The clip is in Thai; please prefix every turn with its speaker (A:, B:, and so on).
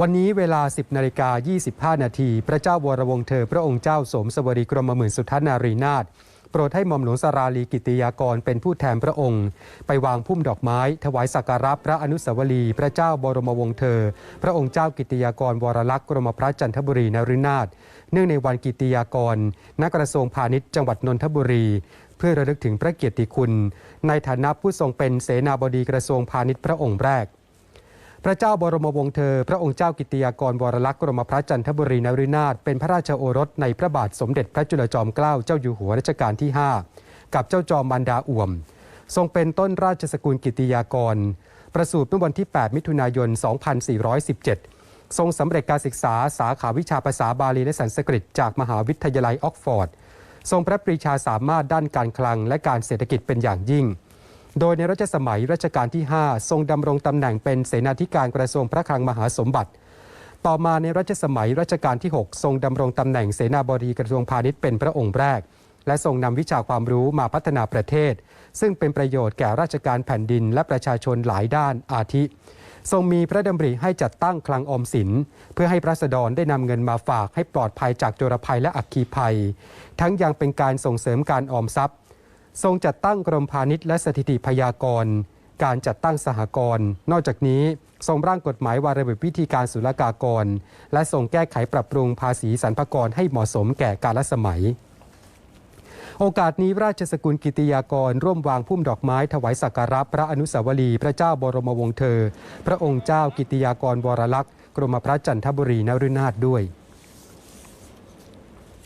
A: วันนี้เวลา 10นาฬิกา25 นาที พระเจ้าวรวงศ์เธอ พระองค์เจ้าสมสวรีกรมหมื่นสุทัศนารีนาถโปรดให้หม่อมหลวงสราลีกิติยากรเป็นผู้แทนพระองค์ ไปวางพุ่มดอกไม้ ถวายสักการะพระอนุสาวรีย์พระเจ้าบรมวงศ์เธอ พระองค์เจ้ากิติยากรวรลักษณ์กรมพระจันทบุรีนรินาถเนื่องในวันกิติยากรณกระทรวงพาณิชย์จังหวัดนนทบุรี เพื่อระลึกถึงพระเกียรติคุณ ในฐานะผู้ทรงเป็นเสนาบดีกระทรวงพาณิชย์พระองค์แรก พระเจ้าบรมวงศ์เธอ พระองค์เจ้ากิติยากรวรลักษณ์กรมพระจันทบุรีนรินาถเป็นพระราชโอรสในพระบาทสมเด็จพระจุลจอมเกล้าเจ้าอยู่หัวรัชกาลที่ 5 กับเจ้าจอมมันดาอ่วม ทรงเป็นต้นราชสกุลกิติยากร ประสูติเมื่อวันที่ 8 มิถุนายน 2417 ทรงสำเร็จการศึกษาสาขาวิชาภาษาบาลีและสันสกฤต จากมหาวิทยาลัยออกฟอร์ด ทรงพระปรีชาสามารถด้านการคลังและการเศรษฐกิจเป็นอย่างยิ่ง โดยในรัชสมัยรัชกาลที่ 5 ทรงดำรงตำแหน่งเป็นเสนาธิการกระทรวงพระคลังมหาสมบัติ ต่อมาในรัชสมัยรัชกาลที่ 6 ทรงดำรงตำแหน่งเสนาบดีกระทรวงพาณิชย์เป็นพระองค์แรก และทรงนำวิชาความรู้มาพัฒนาประเทศ ซึ่งเป็นประโยชน์แก่ราชการแผ่นดินและประชาชนหลายด้านอาทิ ทรงมีพระดำริให้จัดตั้งคลังออมสิน เพื่อให้พระสดรได้นำเงินมาฝากให้ปลอดภัยจากโจรภัยและอัคคีภัย ทั้งยังเป็นการส่งเสริมการออมทรัพย์ ทรงจัดตั้งกรมพาณิชย์และสถิติพยากรณ์ การจัดตั้งสหกรณ์นอกจากนี้ทรงร่างกฎหมายวาระเบียบวิธีการศุลกากร และทรงแก้ไขปรับปรุงภาษีสรรพากรให้เหมาะสมแก่กาลสมัย โอกาสนี้ราชสกุลกิติยากร ร่วมวางพุ่มดอกไม้ถวายสักการะพระอนุสาวรีย์พระเจ้าบรมวงศ์เธอ พระองค์เจ้ากิติยากรวรลักษณ์กรมพระจันทบุรีนรินาถด้วย